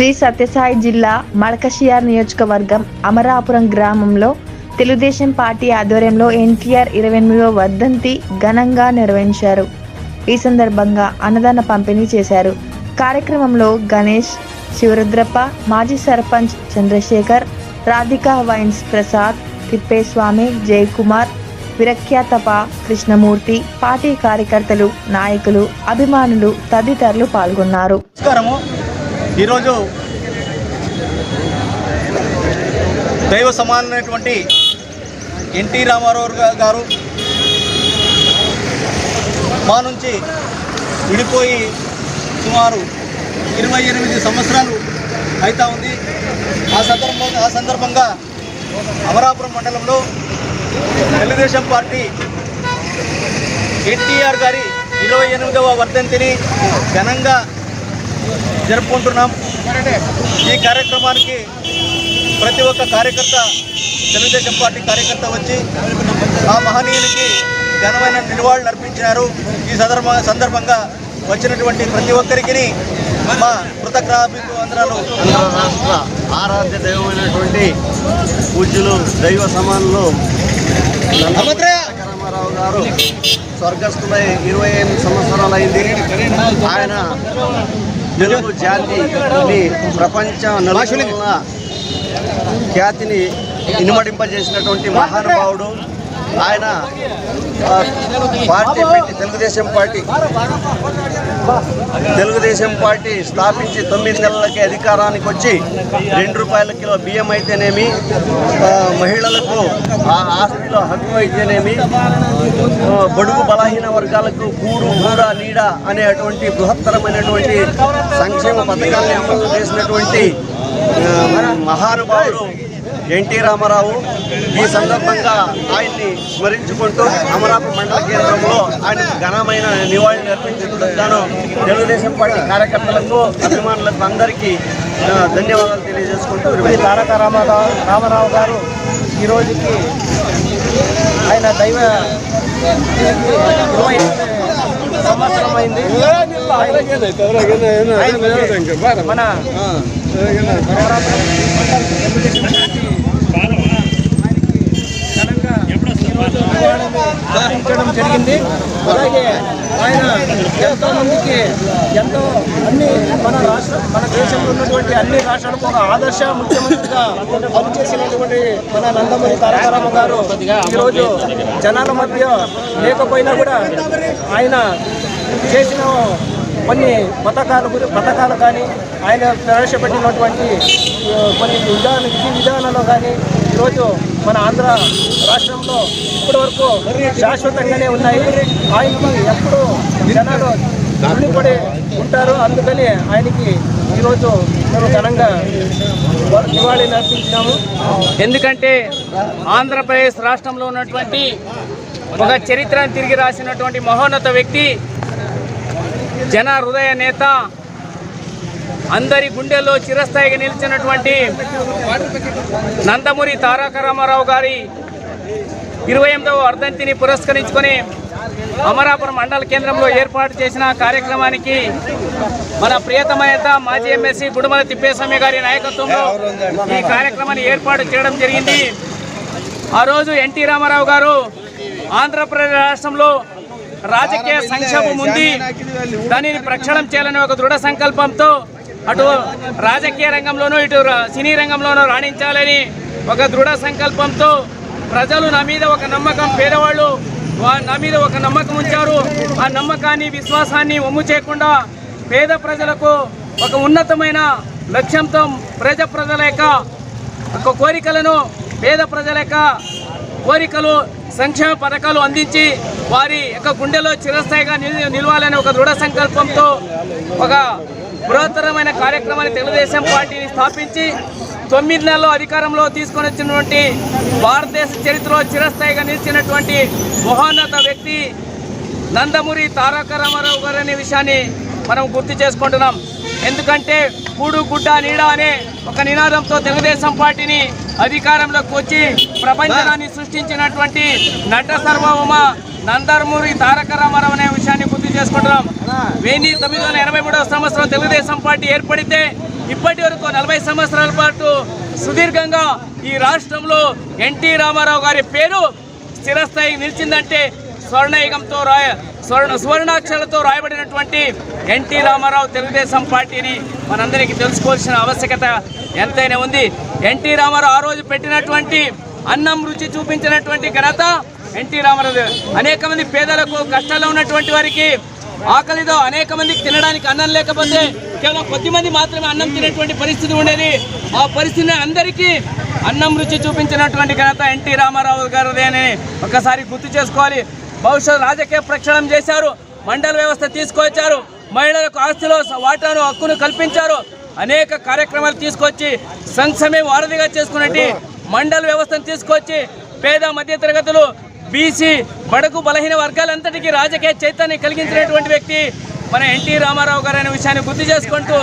శ్రీ సత్యసాయి జిల్లా మడకషియార్ నియోజకవర్గం అమరాపురం గ్రామంలో తెలుగుదేశం పార్టీ ఆధ్వర్యంలో ఎన్టీఆర్ ఇరవై ఎనిమిదవ వర్ధంతి ఘనంగా నిర్వహించారు. ఈ సందర్భంగా అన్నదాన పంపిణీ చేశారు. కార్యక్రమంలో గణేష్ శివరుద్రప్ప మాజీ సర్పంచ్ చంద్రశేఖర్ రాధికా వైన్స్ ప్రసాద్ తిప్పేస్వామి జయకుమార్ విరఖ్యాతప కృష్ణమూర్తి పార్టీ కార్యకర్తలు నాయకులు అభిమానులు తదితరులు పాల్గొన్నారు. నమస్కారము. ఈరోజు దైవ సమానమైనటువంటి ఎన్టీ రామారావు గారు మా నుంచి విడిపోయి సుమారు ఇరవై ఎనిమిది సంవత్సరాలు అవుతా ఉంది. ఆ సందర్భంగా ఆ సందర్భంగా అమరాపురం మండలంలో తెలుగుదేశం పార్టీ ఎన్టీఆర్ గారి ఇరవై ఎనిమిదవ వర్ధంతిని ఘనంగా జరుపుకుంటున్నాం. ఈ కార్యక్రమానికి ప్రతి ఒక్క కార్యకర్త తెలుగుదేశం పార్టీ కార్యకర్త వచ్చి ఆ మహనీయునికి ఘనమైన నివాళులు అర్పించినారు. ఈ సందర్భ సందర్భంగా వచ్చినటువంటి ప్రతి ఒక్కరికి మా కృతజ్ఞాభివందనాలు రాష్ట్ర ఆరాధ్య దైవమైనటువంటి పూజ్యులు దైవ సమానులు రామారావు గారు స్వర్గస్థులై ఇరవై ఎనిమిది సంవత్సరాలు అయింది ఆయన తెలుగు జాతిని ప్రపంచ నలుగుల ఖ్యాతిని ఇనుమడింపజేసినటువంటి మహానుభావుడు. ఆయన పార్టీ పెట్టి తెలుగుదేశం పార్టీ తెలుగుదేశం పార్టీ స్థాపించి తొమ్మిది నెలలకి అధికారానికి వచ్చి రెండు రూపాయల కిలో బియ్యం అయితేనేమి ఆ, మహిళలకు ఆ ఆస్తిలో హక్కు అయితేనేమి? బడుగు బలహీన వర్గాలకు కూడు కూడ నీడ అనేటువంటి బృహత్తరమైనటువంటి సంక్షేమ పథకాల్ని అమలు చేసినటువంటి ఆ, మహానుభావుడు ఎన్టీ రామారావు ఈ సందర్భంగా ఆయన్ని స్మరించుకుంటూ అమరాపు మండల కేంద్రంలో ఆయన ఘనమైన నివాళులు అర్పించేందుకు తెలుగుదేశం పార్టీ కార్యకర్తలకు అభిమానులకు అందరికీ ధన్యవాదాలు తెలియజేసుకుంటూ తారక రామారావు రామారావు గారు ఈ రోజుకి ఆయన దైవ ఇరవై సంవత్సరం అయింది. మన ఘనంగా ఈరోజు జరిగింది. అలాగే ఆయన ఎంతో మందికి ఎంతో అన్ని మన రాష్ట్ర మన దేశంలో ఉన్నటువంటి అన్ని రాష్ట్రాలకు ఒక ఆదర్శ ముఖ్యమంత్రిగా పనిచేసినటువంటి మన నందమూరి తారకరామ గారు ఈరోజు జనాల మధ్య లేకపోయినా కూడా ఆయన చేసిన కొన్ని పథకాలు పథకాలు కానీ ఆయన ప్రవేశపెట్టినటువంటి కొన్ని విధాన విధి విధానాలు కానీ ఈరోజు మన ఆంధ్ర రాష్ట్రంలో ఇప్పటివరకు శాశ్వతంగానే ఉన్నాయి. ఆయనకి ఎప్పుడు జనాలు రుణపడి ఉంటారు. అందుకని ఆయనకి ఈరోజు మేము ఘనంగా నివాళి అర్పించినాము ఎందుకంటే ఆంధ్రప్రదేశ్ రాష్ట్రంలో ఉన్నటువంటి ఒక చరిత్రను తిరిగి రాసినటువంటి మహోన్నత వ్యక్తి జన హృదయ నేత అందరి గుండెల్లో చిరస్థాయిగా నిలిచినటువంటి నందమూరి తారక రామారావు గారి ఇరవై ఎనిమిదవ వర్ధంతిని పురస్కరించుకొని అమరాపురం మండల కేంద్రంలో ఏర్పాటు చేసిన కార్యక్రమానికి మన ప్రియతమేత మాజీ ఎమ్మెల్సీ గుడుమల తిప్పేస్వామి గారి నాయకత్వంలో ఈ కార్యక్రమాన్ని ఏర్పాటు చేయడం జరిగింది. ఆ రోజు ఎన్టీ రామారావు గారు ఆంధ్రప్రదేశ్ రాష్ట్రంలో రాజకీయ సంక్షోభం ఉంది. దానిని ప్రక్షాళన చేయాలని ఒక దృఢ సంకల్పంతో అటు రాజకీయ రంగంలోనూ ఇటు సినీ రంగంలోనూ రాణించాలని ఒక దృఢ సంకల్పంతో ప్రజలు నా మీద ఒక నమ్మకం పేదవాళ్ళు నా మీద ఒక నమ్మకం ఉంచారు. ఆ నమ్మకాన్ని విశ్వాసాన్ని ఒమ్ము చేయకుండా పేద ప్రజలకు ఒక ఉన్నతమైన లక్ష్యంతో ప్రజ ప్రజల యొక్క ఒక కోరికలను పేద ప్రజల యొక్క కోరికలు సంక్షేమ పథకాలు అందించి వారి యొక్క గుండెలో చిరస్థాయిగా నిల్- నిలవాలని ఒక దృఢ సంకల్పంతో ఒక బృహత్తరమైన కార్యక్రమాన్ని తెలుగుదేశం పార్టీని స్థాపించి తొమ్మిది నెలల్లో అధికారంలో తీసుకొని వచ్చినటువంటి భారతదేశ చరిత్రలో చిరస్థాయిగా నిలిచినటువంటి మహోన్నత వ్యక్తి నందమూరి తారక రామారావు గారు అనే విషయాన్ని మనం గుర్తు చేసుకుంటున్నాం. ఎందుకంటే కూడు గుడ్డ నీడ అనే ఒక నినాదంతో తెలుగుదేశం పార్టీని అధికారంలోకి వచ్చి ప్రపంచాన్ని సృష్టించినటువంటి నట సర్వభౌమ నందమూరి తారక రామారావు అనే విషయాన్ని గుర్తు చేసుకుంటున్నాం. వెయ్యి తొమ్మిది వందల ఎనభై మూడవ సంవత్సరం తెలుగుదేశం పార్టీ ఏర్పడితే ఇప్పటి వరకు నలభై సంవత్సరాల పాటు సుదీర్ఘంగా ఈ రాష్ట్రంలో ఎన్టీ రామారావు గారి పేరు స్థిరస్థాయి నిలిచిందంటే స్వర్ణయుగంతో రాయ స్వర్ణ సువర్ణాక్షరాలతో రాయబడినటువంటి ఎన్టీ రామారావు తెలుగుదేశం పార్టీని మనందరికీ తెలుసుకోవాల్సిన ఆవశ్యకత ఎంతైనా ఉంది. ఎన్టీ రామారావు ఆ రోజు పెట్టినటువంటి అన్నం రుచి చూపించినటువంటి ఘనత ఎన్టీ రామారావు అనేక మంది పేదలకు కష్టాల్లో ఉన్నటువంటి వారికి ఆకలితో అనేక మందికి తినడానికి అన్నం లేకపోతే కేవలం కొద్ది మంది మాత్రమే అన్నం తినేటువంటి పరిస్థితి ఉండేది. ఆ పరిస్థితిని అందరికీ అన్నం రుచి చూపించినటువంటి ఘనత ఎన్టీ రామారావు గారిదే అని ఒకసారి గుర్తు చేసుకోవాలి. భవిష్యత్ రాజకీయ ప్రక్షాళన చేశారు మండల వ్యవస్థ తీసుకొచ్చారు మహిళలకు ఆస్తిలో వాటాను హక్కును కల్పించారు. అనేక కార్యక్రమాలు తీసుకొచ్చి సంక్షేమం వారధిగా చేసుకున్నట్టు మండల వ్యవస్థను తీసుకొచ్చి పేద మధ్య తరగతులు బీసీ బడకు బలహీన వర్గాలంతటికీ రాజకీయ చైతన్యం కలిగించినటువంటి వ్యక్తి మన ఎన్టీ రామారావు గారు అనే విషయాన్ని గుర్తు చేసుకుంటూ